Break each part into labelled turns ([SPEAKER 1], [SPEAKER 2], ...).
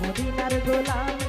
[SPEAKER 1] মদিনার গোলাম।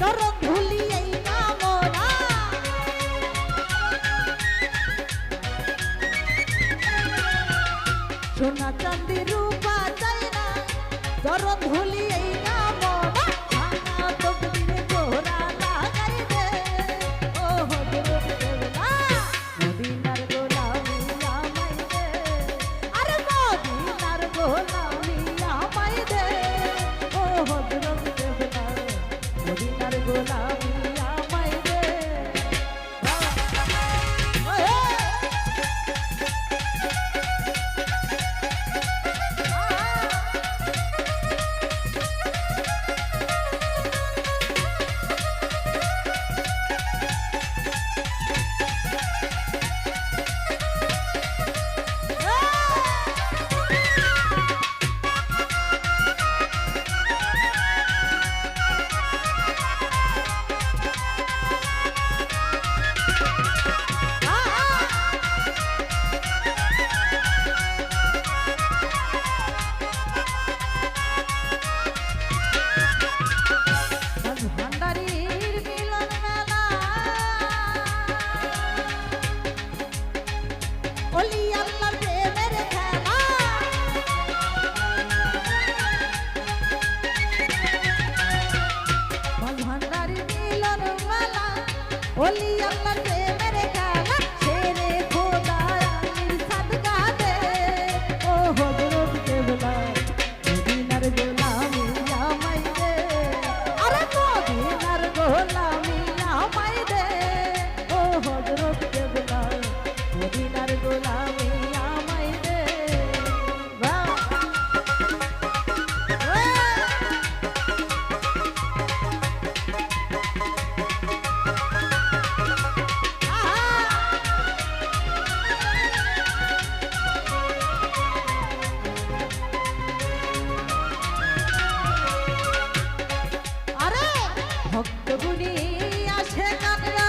[SPEAKER 1] দরদ ভুলি এই কামনা। সোনা চাঁদি রূপা চাই না দরদ ভুলি ওলি আল্লাহর ভুলি আসে কাকরা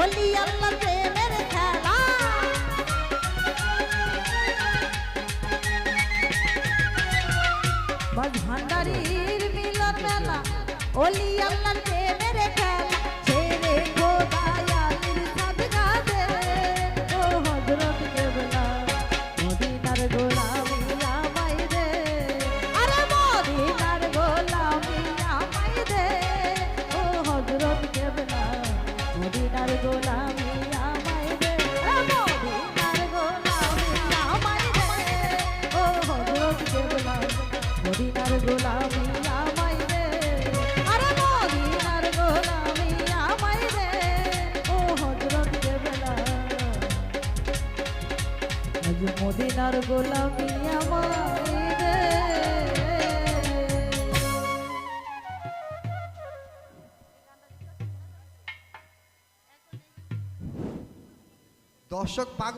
[SPEAKER 1] অলি আল্লাহ প্রেমের খেলা। ভান্ডারির মিলন আল্লাহ মদিনার গোলামি আমায় গোলামি ও হযরত কেবলা মদিনার গোলামি আমায় দে। আরে মদিনার গোলামি আমায় গোলামি
[SPEAKER 2] দর্শক পাগল